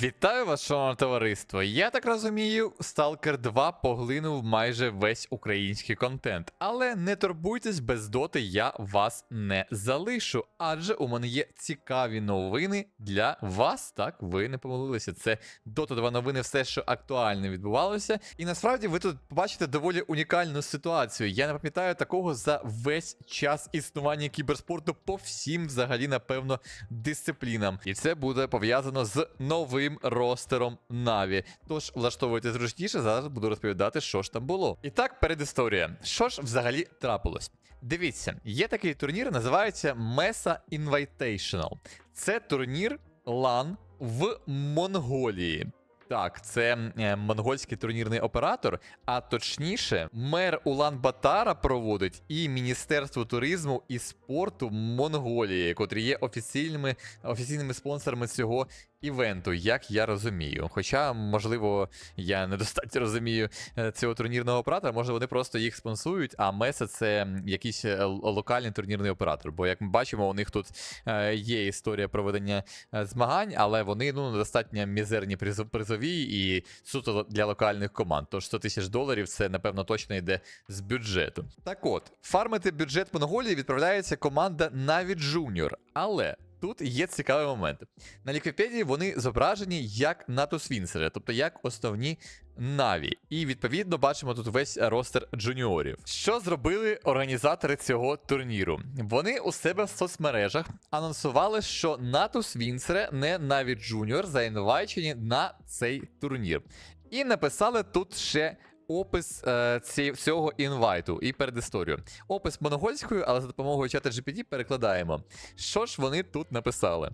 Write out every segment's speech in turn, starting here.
Вітаю вас, шановне товариство. Я так розумію, Stalker 2 поглинув майже весь український контент. Але не турбуйтесь, без доти я вас не залишу, адже у мене є цікаві новини для вас. Так, ви не помилилися. Це Dota 2 новини, все, що актуально відбувалося. І насправді ви тут побачите доволі унікальну ситуацію. Я не пам'ятаю такого за весь час існування кіберспорту по всім, взагалі, напевно, дисциплінам. І це буде пов'язано з новим ростером Наві. Тож влаштовуйте зручніше, зараз буду розповідати, що ж там було. І так, передісторія. Що ж взагалі трапилось? Дивіться, є такий турнір, називається Mesa Invitational. Це турнір LAN в Монголії. Так, це е, монгольський турнірний оператор, а точніше, мер Улан Батара проводить і Міністерство туризму і спорту Монголії, котрі є офіційними, офіційними спонсорами цього івенту, як я розумію. Хоча, можливо, я недостатньо розумію е, цього турнірного оператора, може вони просто їх спонсують, а Меса це якийсь е, локальний турнірний оператор. Бо, як ми бачимо, у них тут е, є історія проведення змагань, але вони ну достатньо мізерні призові і суто для локальних команд. Тож 100 тисяч доларів це напевно точно йде з бюджету. Так от, фармити бюджет Монголії відправляється команда Наві Junior, але. Тут є цікавий момент. На Ліквіпедії вони зображені як НАТО Свінсери, тобто як основні Наві. І відповідно бачимо тут весь ростер джуніорів. Що зробили організатори цього турніру? Вони у себе в соцмережах анонсували, що НАТО Свінсери, не Наві Джуніор, заінвайчені на цей турнір. І написали тут ще. Опис е, цього інвайту і передісторію. Опис монгольською, але за допомогою чата GPT перекладаємо. Що ж вони тут написали?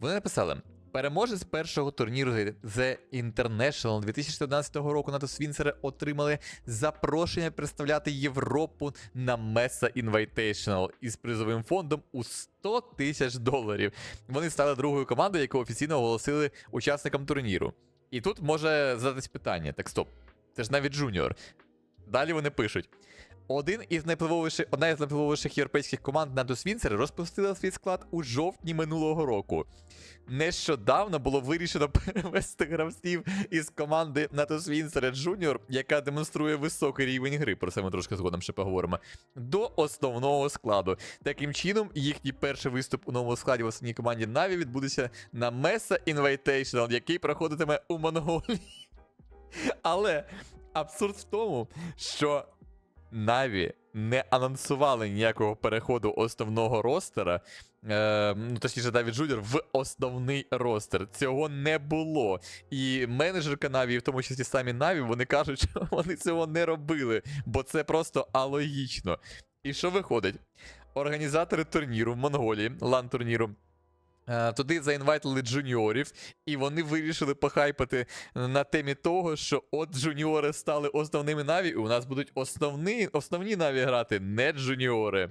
Вони написали: переможець першого турніру The International 2014 року НАТО Свінсери отримали запрошення представляти Європу на Mesa Invitational із призовим фондом у 100 тисяч доларів. Вони стали другою командою, яку офіційно оголосили учасникам турніру. І тут може задатись питання: так стоп, це ж навіть Джуніор. Далі вони пишуть. Один із найвпливовіших, одна із найвпливовіших європейських команд НАТО Свінцер розпустила свій склад у жовтні минулого року. Нещодавно було вирішено перевести гравців із команди НАТО Свінцера Джуніор, яка демонструє високий рівень гри, про це ми трошки згодом ще поговоримо, до основного складу. Таким чином, їхній перший виступ у новому складі в основній команді Наві відбудеться на Mesa Invitational, який проходитиме у Монголії. Але абсурд в тому, що Наві не анонсували ніякого переходу основного ростера. Е, ну, точніше, Давід Джуніор в основний ростер. Цього не було. І менеджерка Наві, і в тому числі самі Наві, вони кажуть, що вони цього не робили, бо це просто алогічно. І що виходить? Організатори турніру в Монголії, лан турніру. е, Туди заінвайтили джуніорів, і вони вирішили похайпати на темі того, що от джуніори стали основними наві, і у нас будуть основні, основні наві грати, не джуніори.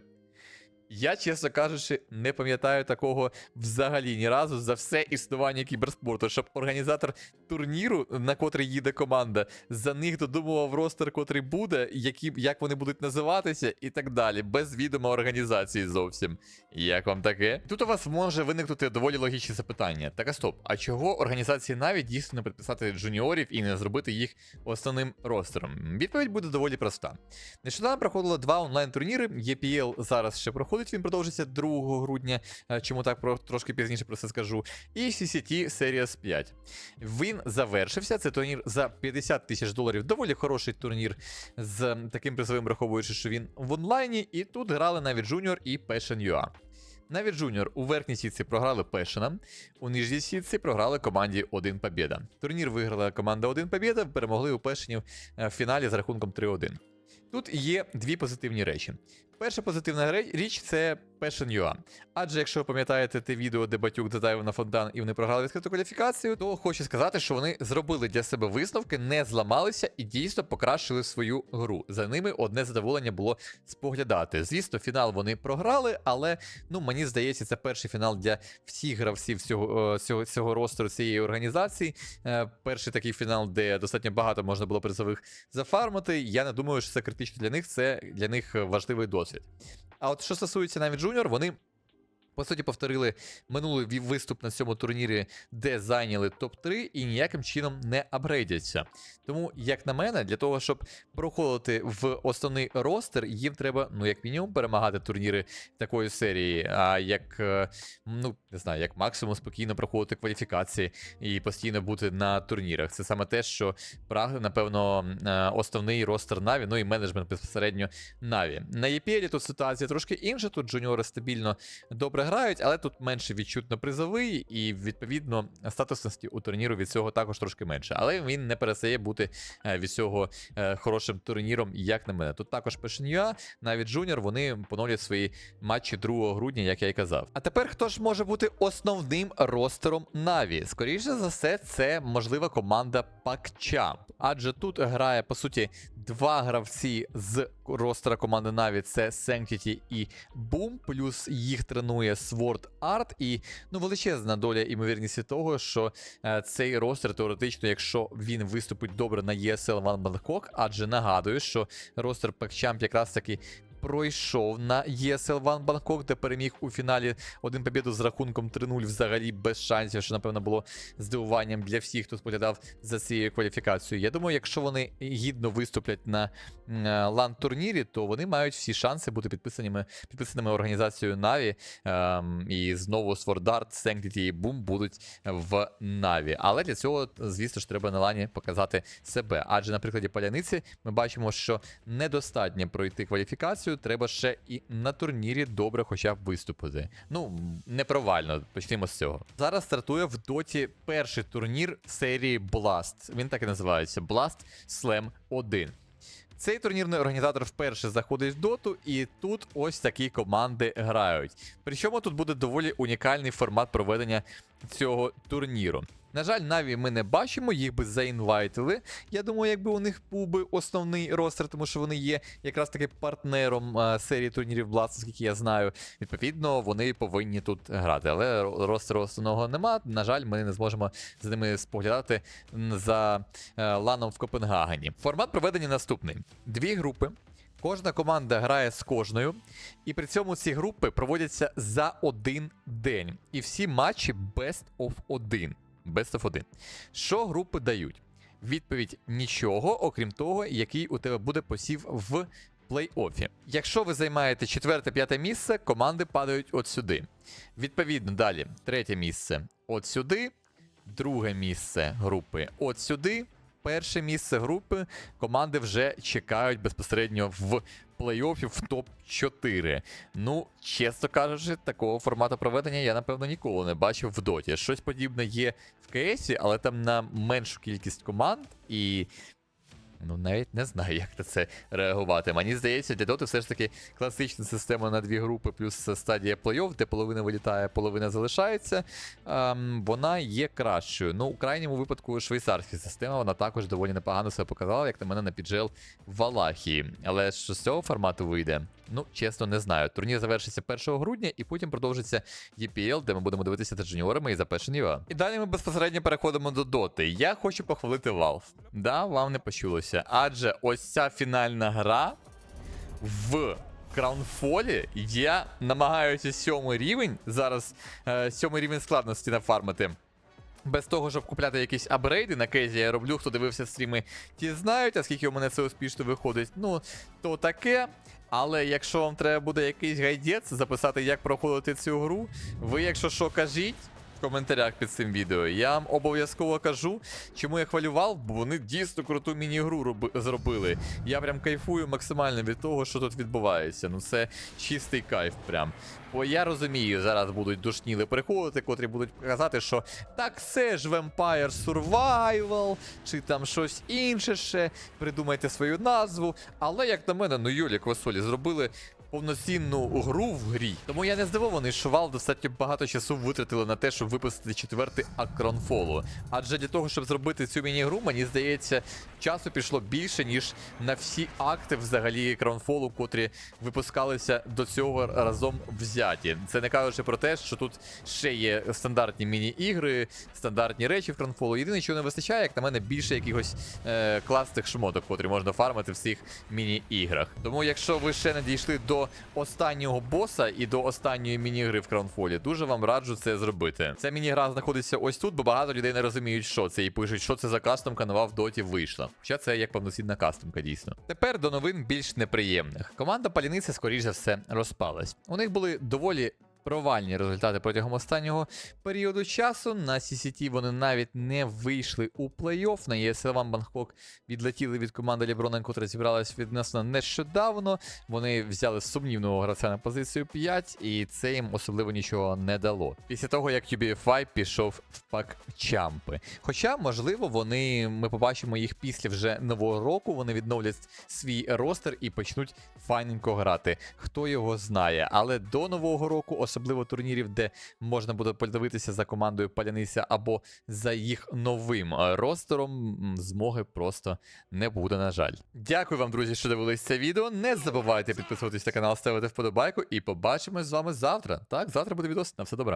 Я, чесно кажучи, не пам'ятаю такого взагалі ні разу за все існування кіберспорту, щоб організатор турніру, на котрий їде команда, за них додумував ростер, котрий буде, які, як вони будуть називатися, і так далі, без відома організації зовсім. Як вам таке? Тут у вас може виникнути доволі логічне запитання. Так а стоп, а чого організації навіть дійсно не підписати джуніорів і не зробити їх основним ростером? Відповідь буде доволі проста. Нещодавно проходило два онлайн-турніри. EPL зараз ще проходить, він продовжиться 2 грудня. е, Чому так про трошки пізніше про це скажу. І CCT Series 5. Він завершився. Це турнір за 50 тисяч доларів. Доволі хороший турнір з таким призовим, враховуючи, що він в онлайні. І тут грали навіть Junior і Passion.ua. Навіть Junior у верхній сітці програли Пешена, у нижній сітці програли команді 1 Побєда. Турнір виграла команда 1 Побєда, перемогли у Пешенів е, в фіналі з рахунком 3-1. Тут є дві позитивні речі. Перша позитивна річ це Passion.ua. Адже якщо ви пам'ятаєте те відео, де батюк додав на фонтан і вони програли відкриту кваліфікацію, то хочу сказати, що вони зробили для себе висновки, не зламалися і дійсно покращили свою гру. За ними одне задоволення було споглядати. Звісно, фінал вони програли, але ну мені здається, це перший фінал для всіх гравців цього, е, цього, цього ростеру цієї організації. Е, Перший такий фінал, де достатньо багато можна було призових зафармити. Я не думаю, що це критично для них, це для них важливий досвід. А от що стосується навіть Junior, вони По суті, повторили минулий виступ на цьому турнірі, де зайняли топ-3 і ніяким чином не апгрейдяться. Тому, як на мене, для того, щоб проходити в основний ростер, їм треба, ну, як мінімум, перемагати турніри такої серії. А як, е, ну, не знаю, як максимум спокійно проходити кваліфікації і постійно бути на турнірах. Це саме те, що прагне, напевно, е, основний ростер Наві, ну і менеджмент безпосередньо Наві. На EPL тут ситуація трошки інша. Тут джуніори стабільно добре грають, але тут менше відчутно призовий, і відповідно статусності у турніру від цього також трошки менше. Але він не перестає бути е, від цього е, хорошим турніром, як на мене. Тут також Пешенюа, навіть Джуніор, вони поновлюють свої матчі 2 грудня, як я і казав. А тепер хто ж може бути основним ростером Наві? Скоріше за все, це можлива команда PakChamp. Адже тут грає, по суті, два гравці з ростера команди Наві: це Sanctity і Boom, плюс їх тренує Sword Art. І ну, величезна доля імовірності того, що е, цей ростер теоретично, якщо він виступить добре на ESL One Bangkok, адже нагадую, що ростер PakChamp якраз таки пройшов на ESL One Bangkok, де переміг у фіналі один побіду з рахунком 3-0 взагалі без шансів, що, напевно, було здивуванням для всіх, хто споглядав за цією кваліфікацією. Я думаю, якщо вони гідно виступлять на лан турнірі, то вони мають всі шанси бути підписаними, підписаними організацією Na'Vi. Ем, і знову Art, Sanctity і Boom будуть в Na'Vi. Але для цього, звісно ж, треба на лані показати себе. Адже на прикладі паляниці ми бачимо, що недостатньо пройти кваліфікацію, треба ще і на турнірі добре хоча б виступити. Ну, не провально, почнемо з цього. Зараз стартує в доті перший турнір серії Blast. Він так і називається Blast Slam 1. Цей турнірний організатор вперше заходить в доту, і тут ось такі команди грають. Причому тут буде доволі унікальний формат проведення цього турніру. На жаль, Наві ми не бачимо, їх би заінвайтили. Я думаю, якби у них був би основний ростер, тому що вони є якраз таки партнером е, серії турнірів Blast, скільки я знаю. Відповідно, вони повинні тут грати. Але ро- ростеру основного нема. На жаль, ми не зможемо з ними споглядати за е, ланом в Копенгагені. Формат проведення наступний: дві групи. Кожна команда грає з кожною, і при цьому ці групи проводяться за один день. І всі матчі best of 1. Best of 1. Що групи дають? Відповідь нічого, окрім того, який у тебе буде посів в плей-офі. Якщо ви займаєте четверте-п'яте місце, команди падають от сюди. Відповідно, далі, третє місце от сюди, друге місце групи от сюди. Перше місце групи команди вже чекають безпосередньо в плей-офі в топ-4. Ну, чесно кажучи, такого формату проведення я, напевно, ніколи не бачив в доті. Щось подібне є в КСі, але там на меншу кількість команд і. Ну, навіть не знаю, як на це реагувати. Мені здається, для доти все ж таки класична система на дві групи, плюс стадія плей-офф, де половина вилітає, половина залишається. Ем, вона є кращою. Ну, у крайньому випадку швейцарська система, вона також доволі непогано себе показала, як на мене на піджел в Валахії. Але що з цього формату вийде? Ну, чесно, не знаю. Турнір завершиться 1 грудня, і потім продовжиться EPL, де ми будемо дивитися за джуніорами і за першим. І далі ми безпосередньо переходимо до доти. Я хочу похвалити Valve. Да, вам не почулося. Адже ось ця фінальна гра в Краунфолі я намагаюся сьомий рівень. Зараз е, сьомий рівень складності нафармити. Без того, щоб купляти якісь апгрейди на кезі, я роблю, хто дивився стріми, ті знають, а скільки у мене це успішно виходить. Ну, то таке. Але якщо вам треба буде якийсь гайдець записати, як проходити цю гру, ви, якщо що, кажіть в коментарях під цим відео. Я вам обов'язково кажу, чому я хвалював, бо вони дійсно круту міні-гру роби- зробили. Я прям кайфую максимально від того, що тут відбувається. Ну це чистий кайф прям. Бо я розумію, зараз будуть душніли приходити, котрі будуть казати, що так це ж Vampire Survival, чи там щось інше ще, придумайте свою назву. Але як на мене, ну Юлі Квасолі зробили повноцінну гру в грі. Тому я не здивований, що Valve достатньо багато часу витратили на те, щоб випустити четвертий акт Кронфолу. Адже для того, щоб зробити цю міні-гру, мені здається, часу пішло більше, ніж на всі акти взагалі Кронфолу, котрі випускалися до цього разом взяті. Це не кажучи про те, що тут ще є стандартні міні-ігри, стандартні речі в Кронфолу. Єдине, чого не вистачає, як на мене, більше якихось е, класних шмоток, котрі можна фармити в цих міні-іграх. Тому, якщо ви ще не дійшли до до останнього боса і до останньої міні-гри в Краунфолі. Дуже вам раджу це зробити. Ця міні-гра знаходиться ось тут, бо багато людей не розуміють, що це, і пишуть, що це за кастомка нова в доті вийшла. Хоча це як повноцінна кастомка, дійсно. Тепер до новин більш неприємних. Команда Паліниця, скоріш за все, розпалась. У них були доволі. Провальні результати протягом останнього періоду часу. На CCT вони навіть не вийшли у плей-офф. На ESL One Bangkok відлетіли від команди Ліброна, котра зібралась відносно нещодавно. Вони взяли сумнівного гравця на позицію 5, і це їм особливо нічого не дало. Після того, як UBFI пішов в пак чампи. Хоча, можливо, вони ми побачимо їх після вже нового року. Вони відновлять свій ростер і почнуть файненько грати. Хто його знає, але до нового року, особливо турнірів, де можна буде подивитися за командою Паляниця або за їх новим е, ростером, змоги просто не буде, на жаль. Дякую вам, друзі, що дивились це відео. Не забувайте підписуватись на канал, ставити вподобайку, і побачимось з вами завтра. Так, завтра буде відос. На все добре.